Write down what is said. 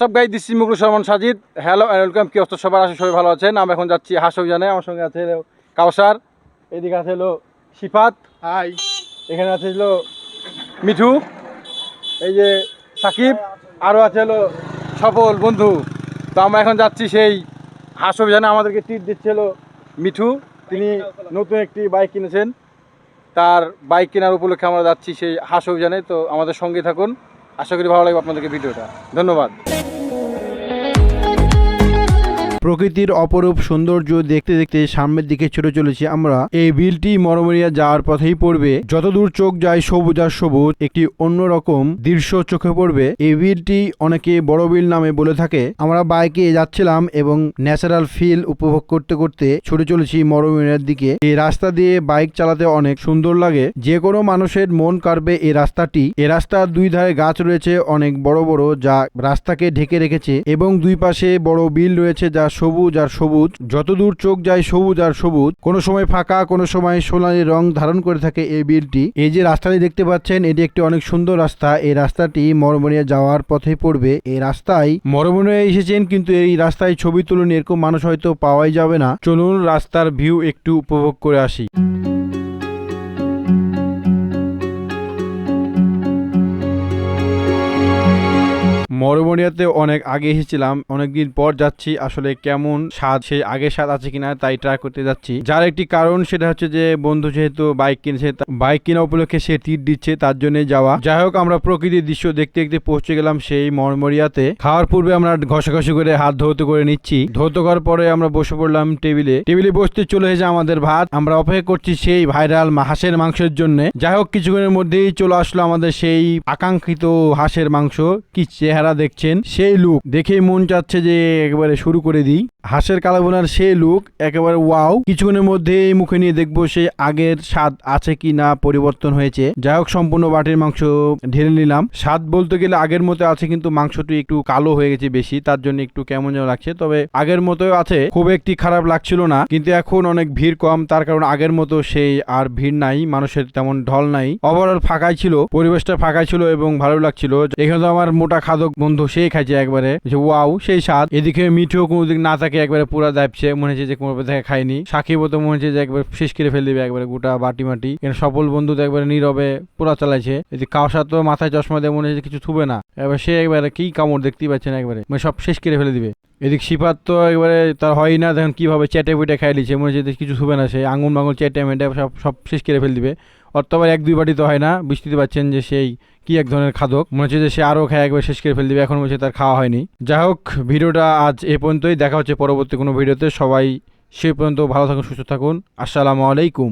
WhatsApp guy this Mukul সরমান Sajid hello and welcome কি অবস্থা? সবার আসে সবাই ভালো আছেন। আমরা এখন যাচ্ছি হাস অভিযানে আমার সঙ্গে আছে কাউসার এদিকে আছে হলো সিফাত হাই এখানে আছে হলো মিঠু। এই যে সাকিব। আরও আছে হলো সফল বন্ধু। তো আমরা এখন যাচ্ছি সেই হাস অভিযানে আমাদেরকে টিপ দিচ্ছে হলো মিঠু। তিনি নতুন একটি বাইক কিনেছেন। তার বাইক কেনার উপলক্ষে আমরা যাচ্ছি সেই হাস অভিযানে তো আমাদের সঙ্গে থাকুন। আশা করি ভালো লাগবে আপনাদেরকে ভিডিওটা। ধন্যবাদ। প্রকৃতির অপরূপ সৌন্দর্য দেখতে দেখতে সামনের দিকে ছুটে চলেছি আমরা। এই বিলটি মরমরিয়া যাওয়ার পথেই পড়বে। যতদূর চোখ যায় সবুজ আর সবুজ, একটি অন্যরকম দৃশ্য চোখে পড়বে। এই বিলটি অনেকে বড় বিল নামে বলে থাকে। আমরা বাইকে যাচ্ছিলাম এবং ন্যাচারাল ফিল উপভোগ করতে করতে ছুটে চলেছি মরমরিয়ার দিকে। এই রাস্তা দিয়ে বাইক চালাতে অনেক সুন্দর লাগে। যে কোনো মানুষের মন কাড়বে এই রাস্তাটি। এই রাস্তার দুই ধারে গাছ রয়েছে অনেক বড় বড়, যা রাস্তাকে ঢেকে রেখেছে এবং দুই পাশে বড় বিল রয়েছে যা সবুজ আর সবুজ। যতদূর চোখ যায় সবুজ আর সবুজ। কোন সময় ফাঁকা, কোন সময় সোনালি রং ধারণ করে থাকে এই বিলটি। এই যে রাস্তাটি দেখতে পাচ্ছেন, এটি একটি অনেক সুন্দর রাস্তা। এই রাস্তাটি মরমনিয়া যাওয়ার পথে পড়বে। এই রাস্তায় মরমনিয়া এসেছেন, কিন্তু এই রাস্তায় ছবি তুলুন, এরকম মানুষ হয়তো পাওয়াই যাবে না। চলুন রাস্তার ভিউ একটু উপভোগ করে আসি। মরমরিয়াতে অনেক আগে এসেছিলাম। অনেকদিন পর যাচ্ছি, আসলে কেমন স্বাদ সেই আগের স্বাদ আছে কিনা তাই ট্রাই করতে যাচ্ছি। যার একটি কারণ সেটা হচ্ছে যে, বন্ধু যেহেতু বাইক কিনেছে বাইক কেনা উপলক্ষে সে তীর দিচ্ছে, তার জন্য যাওয়া। যাই হোক, আমরা প্রকৃতির দৃশ্য দেখতে দেখতে পৌঁছে গেলাম সেই মরমরিয়াতে। খাওয়ার পূর্বে আমরা ঘষাঘষি করে হাত ধৌত করে নিচ্ছি। ধৌত করার পরে আমরা বসে পড়লাম টেবিলে। টেবিলে বসতে চলে এসে আমাদের ভাত। আমরা অপেক্ষা করছি সেই ভাইরাল হাঁসের মাংসের জন্য। যাই হোক, কিছুক্ষণের মধ্যেই চলে আসলো আমাদের সেই আকাঙ্ক্ষিত হাঁসের মাংস। কি চেহারা দেখছেন সেই লুক দেখেই মন চাচ্ছে যে একবারে শুরু করে দিই। হাঁসের কালাবোনার সেই লুক একেবারে ওয়াও কিছুক্ষণের মধ্যেই মুখে নিয়ে দেখব সে আগের স্বাদ আছে কি না, পরিবর্তন হয়েছে। যাই হোক, সম্পূর্ণ বাটির মাংস ঢেলে নিলাম। স্বাদ বলতে গেলে আগের মতো আছে, কিন্তু মাংসটি একটু কালো হয়ে গেছে বেশি, তার জন্য একটু কেমন যেন লাগছে। তবে আগের মতো আছে, খুব একটি খারাপ লাগছিল না, কিন্তু এখন অনেক ভিড় কম, তার কারণ আগের মতো সেই আর ভিড় নাই, মানুষের তেমন ঢল নাই। ওভারঅল ফাঁকাই ছিল, পরিবেশটা ফাঁকাই ছিল এবং ভালো লাগছিল। এখানে তো আমার মোটা খাদক বন্ধু, সেই খাইছে একবারে, যে ওয়াও সেই স্বাদ। এদিকে মিঠেও কোনোদিন না থাকে একবারে পুরা দাইপছে, মনে হচ্ছে যে কোনো দেখে খায়নি। সাকিবও তো মনে হচ্ছে যে একবার শেষ করে ফেলে দিবে একবারে গোটা বাটি মাটি সফল বন্ধু তো একবারে নীরবে পুরা চালাইছে। এদিকে কাউসার তো মাথায় চশমা দিয়ে মনে হচ্ছে কিছু থুবে না। এবার সে একবারে কি কামড় দেখতেই পাচ্ছেন একবারে। মানে সব শেষ করে ফেলে দিবে। এদিক সিপাত তো একবারে তার হয় না, দেখুন কীভাবে চেটে পিটে খাই লিছে মনে হচ্ছে কিছু থুবে না সে। আঙুল মাঙুল চেটে মেটে সব সব শেষ করে ফেলে দিবে। অর তো আবার এক দুই বাটি তো হয় না। বুঝতে পারছেন যে সেই কি এক ধরনের খাদক। মনে হচ্ছে যে সে আরও খায়, একবার শেষ করে ফেল দিবে এখন বলছে তার খাওয়া হয়নি। যাই হোক, ভিডিওটা আজ এ পর্যন্তই। দেখা হচ্ছে পরবর্তী কোনো ভিডিওতে। সবাই সে পর্যন্ত ভালো থাকুন, সুস্থ থাকুন। আসসালামু আলাইকুম।